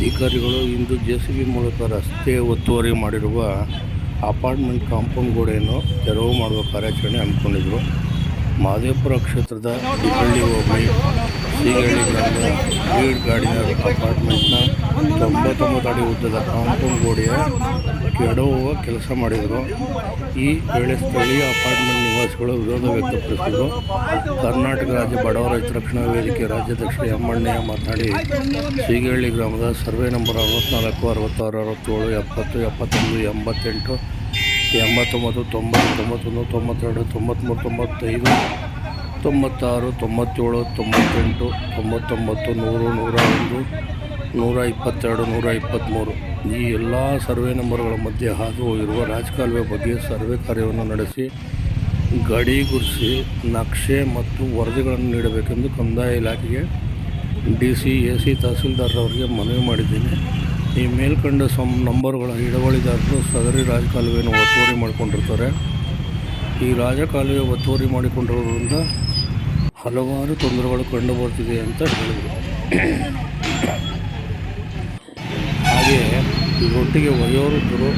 ಅಧಿಕಾರಿಗಳು ಇಂದು J C B ಮೂಲಕ ರಸ್ತೆ ಒತ್ತುವರಿ ಮಾಡಿರುವ ಅಪಾರ್ಟ್ಮೆಂಟ್ ಕಾಂಪೌಂಡ್ ಗೋಡೆಯನ್ನು ತೆರವು ಮಾಡುವ ಕಾರ್ಯಾಚರಣೆ ಹಮ್ಮಿಕೊಂಡಿದ್ದರು ಮಾದೇಪುರ ಕ್ಷೇತ್ರದ ಹೋಬಳಿ ಸೀಗಳ್ಳಿ ಗ್ರಾಮದ ಲೀಡ್ ಗಾರ್ಡಿನರ್ ಅಪಾರ್ಟ್ಮೆಂಟ್ನ ತೊಂಬತ್ತೊಂಬತ್ತು ಅಡಿ ಉದ್ದದ ಕಾಂಪೌಂಡ್ ಗೋಡೆಯ ಕೆಡವುವ ಕೆಲಸ ಮಾಡಿದರು. ಈ ವೇಳೆ ಸ್ಥಳೀಯ ಅಪಾರ್ಟ್ಮೆಂಟ್ ನಿವಾಸಿಗಳು ವಿರೋಧ ವ್ಯಕ್ತಪಡಿಸಿದರು. ಕರ್ನಾಟಕ ರಾಜ್ಯ ಬಡವರ ಹಿತರಕ್ಷಣಾ ವೇದಿಕೆ ರಾಜ್ಯಾಧ್ಯಕ್ಷ ಎಮ್ಮಣ್ಣಯ್ಯ ಮಾತನಾಡಿ ಸೀಗಳ್ಳಿ ಗ್ರಾಮದ ಸರ್ವೆ ನಂಬರ್ ಅರವತ್ತ್ನಾಲ್ಕು ಅರವತ್ತಾರು, ಅರವತ್ತೇಳು, ಎಪ್ಪತ್ತು, ಎಪ್ಪತ್ತೊಂದು, ಎಂಬತ್ತೆಂಟು, ಎಂಬತ್ತೊಂಬತ್ತು, ತೊಂಬತ್ತು, ತೊಂಬತ್ತೊಂದು, ತೊಂಬತ್ತೆರಡು ತೊಂಬತ್ತ್ಮೂರು ತೊಂಬತ್ತೈದು ತೊಂಬತ್ತಾರು ತೊಂಬತ್ತೇಳು, ತೊಂಬತ್ತೆಂಟು, ತೊಂಬತ್ತೊಂಬತ್ತು, ನೂರು, ನೂರ ಒಂದು, ನೂರ ಇಪ್ಪತ್ತೆರಡು, ನೂರ ಇಪ್ಪತ್ತ್ಮೂರು. ಈ ಎಲ್ಲ ಸರ್ವೆ ನಂಬರ್ಗಳ ಮಧ್ಯೆ ಹಾದು ಹೋಗಿರುವ ರಾಜಕಾಲುವೆ ಬಗ್ಗೆ ಸರ್ವೆ ಕಾರ್ಯವನ್ನು ನಡೆಸಿ ಗಡಿ ಗುರುಸಿ ನಕ್ಷೆ ಮತ್ತು ವರದಿಗಳನ್ನು ನೀಡಬೇಕೆಂದು ಕಂದಾಯ ಇಲಾಖೆಗೆ ಡಿ ಸಿ ಎ ಸಿ ತಹಸೀಲ್ದಾರ್ರವರಿಗೆ ಮನವಿ ಮಾಡಿದ್ದೀನಿ. ಈ ಮೇಲ್ಕಂಡ ಸಂ, ನಂಬರ್ಗಳ ಹಿಡುವಳಿದಾರರು ಸದರಿ ರಾಜಕಾಲುವೆಯನ್ನು ಒತ್ತುವರಿ ಮಾಡಿಕೊಂಡಿರ್ತಾರೆ. ಈ ರಾಜಕಾಲುವೆ ಒತ್ತುವರಿ ಮಾಡಿಕೊಂಡಿರೋದ್ರಿಂದ ಹಲವಾರು ತೊಂದರೆಗಳು ಕಂಡುಬರ್ತಿದೆ ಅಂತ ಹೇಳಿದರು ಹಾಗೆಯೇ ಇದರೊಟ್ಟಿಗೆ ವಯೋವೃದ್ಧರು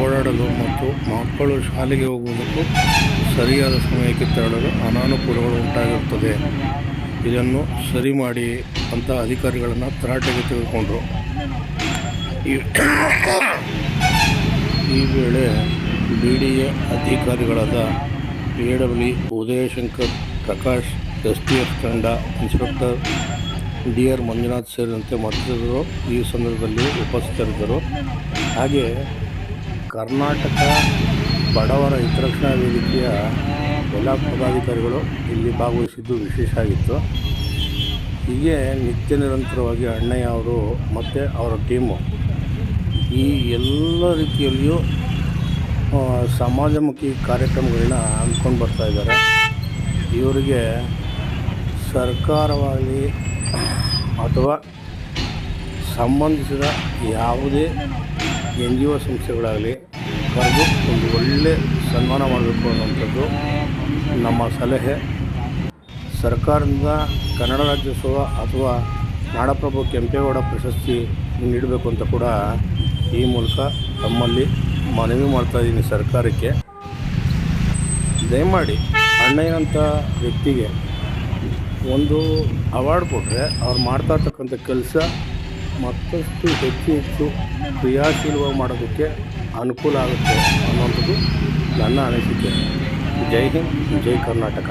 ಓಡಾಡಲು ಮತ್ತು ಮಕ್ಕಳು ಶಾಲೆಗೆ ಹೋಗುವುದಕ್ಕೂ ಸರಿಯಾದ ಸಮಯಕ್ಕೆ ತೆರಳಲು ಅನಾನುಕೂಲಗಳು ಉಂಟಾಗಿರುತ್ತದೆ. ಇದನ್ನು ಸರಿ ಮಾಡಿ ಅಂತ ಅಧಿಕಾರಿಗಳನ್ನು ತರಾಟೆಗೆ ತೆಗೆದುಕೊಂಡರು. ಈ ವೇಳೆ ಬಿ ಡಿ ಎ ಅಧಿಕಾರಿಗಳಾದ A W Udayashankar Prakash S T F ತಂಡ, ಇನ್ಸ್ಪೆಕ್ಟರ್ ಡಿ ಆರ್ ಮಂಜುನಾಥ್ ಸೇರಿದಂತೆ ಮತ್ತಿತರರು ಈ ಸಂದರ್ಭದಲ್ಲಿ ಉಪಸ್ಥಿತರಿದ್ದರು. ಹಾಗೆ ಕರ್ನಾಟಕ ಬಡವರ ಹಿತರಕ್ಷಣಾ ವೇದಿಕೆಯ ಎಲ್ಲ ಪದಾಧಿಕಾರಿಗಳು ಇಲ್ಲಿ ಭಾಗವಹಿಸಿದ್ದು ವಿಶೇಷ ಆಗಿತ್ತು. ಹೀಗೆ ನಿತ್ಯ ನಿರಂತರವಾಗಿ ಅಣ್ಣಯ್ಯ ಅವರು ಮತ್ತು ಅವರ ಟೀಮು ಈ ಎಲ್ಲ ರೀತಿಯಲ್ಲಿಯೂ ಸಮಾಜಮುಖಿ ಕಾರ್ಯಕ್ರಮಗಳನ್ನ ಹಮ್ಮಿಕೊಂಡು ಬರ್ತಾ ಇದ್ದಾರೆ. ಇವರಿಗೆ ಸರ್ಕಾರವಾಗಲಿ ಅಥವಾ ಸಂಬಂಧಿಸಿದ ಯಾವುದೇ ಎನ್ ಜಿ ಒ ಸಂಸ್ಥೆಗಳಾಗಲಿ ಕರೆದು ಒಂದು ಒಳ್ಳೆ ಸನ್ಮಾನ ಮಾಡಬೇಕು ಅನ್ನುವಂಥದ್ದು ನಮ್ಮ ಸಲಹೆ. ಸರ್ಕಾರದಿಂದ ಕನ್ನಡ ರಾಜ್ಯೋತ್ಸವ ಅಥವಾ ನಾಡಪ್ರಭು ಕೆಂಪೇಗೌಡ ಪ್ರಶಸ್ತಿ ನೀಡಬೇಕು ಅಂತ ಕೂಡ ಈ ಮೂಲಕ ತಮ್ಮಲ್ಲಿ ಮನವಿ ಮಾಡ್ತಾ ಇದ್ದೀನಿ ಸರ್ಕಾರಕ್ಕೆ. ದಯಮಾಡಿ ಅಣ್ಣಯ್ಯನಂಥ ವ್ಯಕ್ತಿಗೆ ಒಂದು ಅವಾರ್ಡ್ ಕೊಟ್ಟರೆ ಅವ್ರು ಮಾಡ್ತಾ ಇರ್ತಕ್ಕಂಥ ಕೆಲಸ ಮತ್ತಷ್ಟು ಹೆಚ್ಚು ಹೆಚ್ಚು ಕ್ರಿಯಾಶೀಲವಾಗಿ ಮಾಡೋದಕ್ಕೆ ಅನುಕೂಲ ಆಗುತ್ತೆ ಅನ್ನೋಂಥದ್ದು ನನ್ನ ಅನಿಸಿಕೆ. ಜೈ ಹಿಂದ್, ಜೈ ಕರ್ನಾಟಕ.